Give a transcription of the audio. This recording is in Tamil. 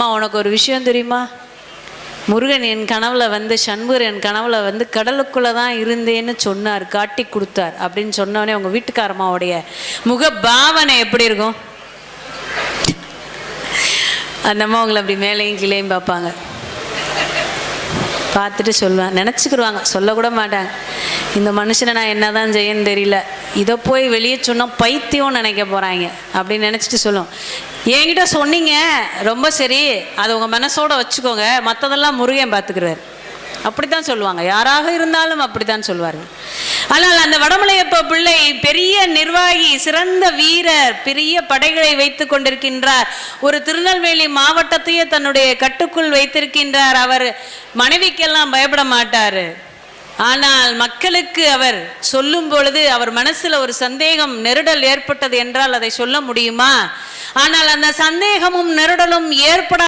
அம்மா உனக்கு ஒரு விஷயம் தெரியுமா? முருகன் என் கனவுல வந்து சண்முகர் என் கனவுல வந்து கடலுக்குள்ள தான் இருந்தேன்னு சொன்னார் காட்டி கொடுத்தார் அப்படின்னு சொன்னோடனே உங்க வீட்டுக்காரம்மாவுடைய முக பாவனை எப்படி இருக்கும்? அந்த அம்மா உங்களை அப்படி மேலேயும் கீழேயும் பார்ப்பாங்க. பார்த்துட்டு சொல்லுவேன் நினச்சிக்கிடுவாங்க சொல்லக்கூட மாட்டாங்க. இந்த மனுஷனை நான் என்ன தான் செய்யன்னு தெரியல. இதை போய் வெளியே சொன்னால் பைத்தியம் நினைக்க போகிறாங்க அப்படின்னு நினச்சிட்டு சொல்லும். என்கிட்ட சொன்னீங்க. ரொம்ப சரி. அதை உங்கள் மனசோட வச்சுக்கோங்க. மற்றதெல்லாம் முருகன் பார்த்துக்கிறார் அப்படித்தான் சொல்லுவாங்க. யாராக இருந்தாலும் அப்படித்தான் சொல்வார்கள். ஆனால் அந்த வடமலையப்ப பிள்ளை பெரிய நிர்வாகி சிறந்த வீரர் பெரிய படைகளை வைத்துக் கொண்டிருக்கின்றார். ஒரு திருநெல்வேலி மாவட்டத்தையே தன்னுடைய கட்டுக்குள் வைத்திருக்கின்றார். அவர் மனைவிக்கெல்லாம் பயப்பட மாட்டாரு. ஆனால் மக்களுக்கு அவர் சொல்லும் பொழுது அவர் மனசுல ஒரு சந்தேகம் நெருடல் ஏற்பட்டது என்றால் அதை சொல்ல முடியுமா? ஆனால் அந்த சந்தேகமும் நெருடலும் ஏற்பட